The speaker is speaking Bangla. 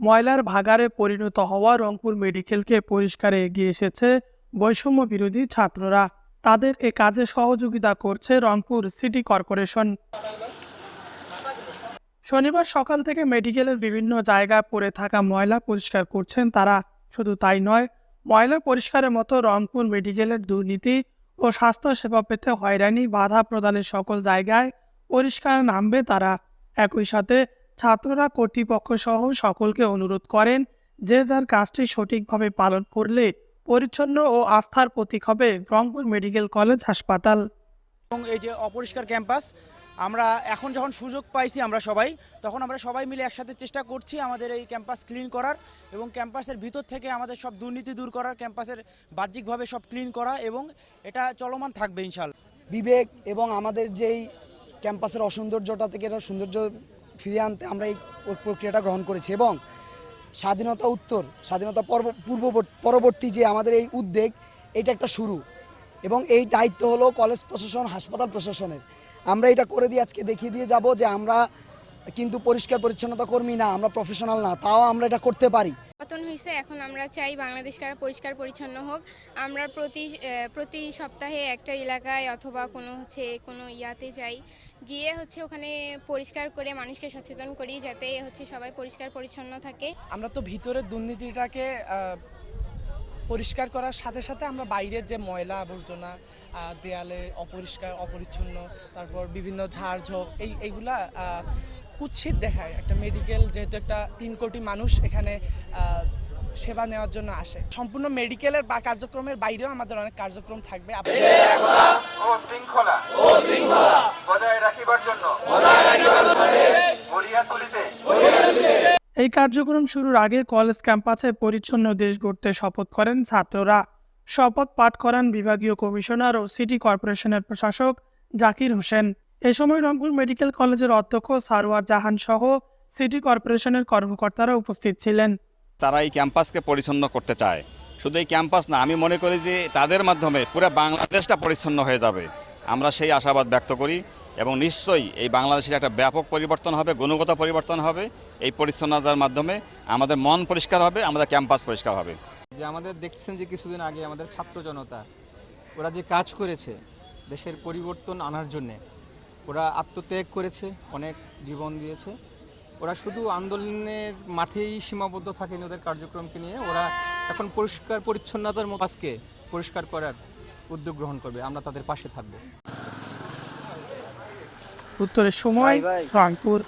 ময়লার ভাগারে পরিণত হওয়া রংপুর মেডিকেলকে পরিষ্কারে এগিয়ে এসেছে বৈষম্য বিরোধী ছাত্ররা। তাদের এ কাজে সহযোগিতা করছে রংপুর সিটি কর্পোরেশন। শনিবার সকাল থেকে মেডিকেলের বিভিন্ন জায়গায় পড়ে থাকা ময়লা পরিষ্কার করছেন তারা। শুধু তাই নয়, ময়লা পরিষ্কারের মতো রংপুর মেডিকেলের দুর্নীতি ও স্বাস্থ্য সেবা পেতে হয়রানি, বাধা প্রদানের সকল জায়গায় পরিষ্কার নামবে তারা। একই সাথে ছাত্ররা কর্তৃপক্ষ সহ সকলকে অনুরোধ করেন যে যার কাজটি সঠিকভাবে পালন করলে পরিচ্ছন্ন ও আস্থার প্রতীক হবে রংপুর মেডিকেল কলেজ হাসপাতাল। এবং এই যে অপরিষ্কার ক্যাম্পাস আমরা এখন যখন সুযোগ পাইছি আমরা সবাই তখন আমরা সবাই মিলে একসাথে চেষ্টা করছি আমাদের এই ক্যাম্পাস ক্লিন করার এবং ক্যাম্পাসের ভিতর থেকে আমাদের সব দুর্নীতি দূর করার ক্যাম্পাসের বাহ্যিকভাবে সব ক্লিন করা এবং এটা চলমান থাকবে ইনশাল বিবেক এবং আমাদের যেই ক্যাম্পাসের অসৌন্দর্যটা থেকে এটা সৌন্দর্য ফিরিয়ে আনতে আমরা এই প্রক্রিয়াটা গ্রহণ করেছি এবং স্বাধীনতা উত্তর, স্বাধীনতা পর্ব পূর্ব পরবর্তী যে আমাদের এই উদ্যোগ এটা একটা শুরু। এবং এই দায়িত্ব হলো কলেজ প্রশাসন, হাসপাতাল প্রশাসনের। আমরা এটা করে দিয়ে আজকে দেখিয়ে দিয়ে যাব যে আমরা কিন্তু পরিষ্কার পরিচ্ছন্নতা কর্মী না, আমরা প্রফেশনাল না, তাও আমরা এটা করতে পারি। পতন হয়েছে এখন আমরা চাই বাংলাদেশকে আরও পরিষ্কার, পরিচ্ছন্ন হোক। আমরা প্রতি প্রতি সপ্তাহে একটা এলাকায় অথবা কোনো হচ্ছে কোনো ইয়াতে যাই। গিয়ে হচ্ছে ওখানে পরিষ্কার করে মানুষকে সচেতন করি যাতে হচ্ছে সবাই পরিষ্কার, পরিচ্ছন্ন থাকে। আমরা তো ভিতরের দুর্নীতিটাকে পরিষ্কার করার সাথে সাথে আমরা বাইরের যে ময়লা আবর্জনা দেয়ালে অপরিষ্কার, অপরিচ্ছন্ন, তারপর বিভিন্ন ঝাড়ঝোঁক, এই, এইগুলা কুৎসিত দেখায়। একটা মেডিকেল যেহেতু একটা তিন কোটি মানুষ এখানে আহ, সেবা নেওয়ার জন্য আসে। সম্পূর্ণ মেডিকেলের বা কার্যক্রমের বাইরেও আমাদের অনেক কার্যক্রম থাকবে। ও শৃঙ্খলা। ও শৃঙ্খলা। বজায় রাখিবার জন্য। বজায় রাখিবার গড়িয়া এই কার্যক্রম শুরুর আগে কলেজ ক্যাম্পাসে পরিচ্ছন্ন দেশ গড়তে শপথ করেন ছাত্ররা। শপথ পাঠ করান বিভাগীয় কমিশনার ও সিটি কর্পোরেশনের প্রশাসক জাকির হোসেন। এ সময় রংপুর মেডিকেল কলেজের অধ্যক্ষ সারোয়ার জাহান সহ সিটি কর্পোরেশনের কর্মকর্তারা উপস্থিত ছিলেন। তারা এই ক্যাম্পাসকে পরিচ্ছন্ন করতে চায়। শুধু এই ক্যাম্পাস না আমি মনে করি যে তাদের মাধ্যমে পুরো বাংলাদেশটা পরিচ্ছন্ন হয়ে যাবে। আমরা সেই আশাবাদ ব্যক্ত করি এবং নিশ্চয়ই এই বাংলাদেশের একটা ব্যাপক পরিবর্তন হবে গুণগত পরিবর্তন হবে। এই পরিচ্ছন্নতার মাধ্যমে আমাদের মন পরিষ্কার হবে আমাদের ক্যাম্পাস পরিষ্কার হবে। যে আমাদের দেখছেন যে কিছুদিন আগে আমাদের ছাত্র জনতা ওরা যে কাজ করেছে দেশের পরিবর্তন আনার জন্যে ওরা আত্মত্যাগ করেছে অনেক জীবন দিয়েছে। ওরা শুধু আন্দোলনের মাঠেই সীমাবদ্ধ থাকেনি ওদের কার্যক্রমকে নিয়ে ওরা এখন পরিষ্কার পরিচ্ছন্নতার মতো আজকে পরিষ্কার করার উদ্যোগ গ্রহণ করবে আমরা তাদের পাশে থাকব। উত্তরের সময় রংপুর।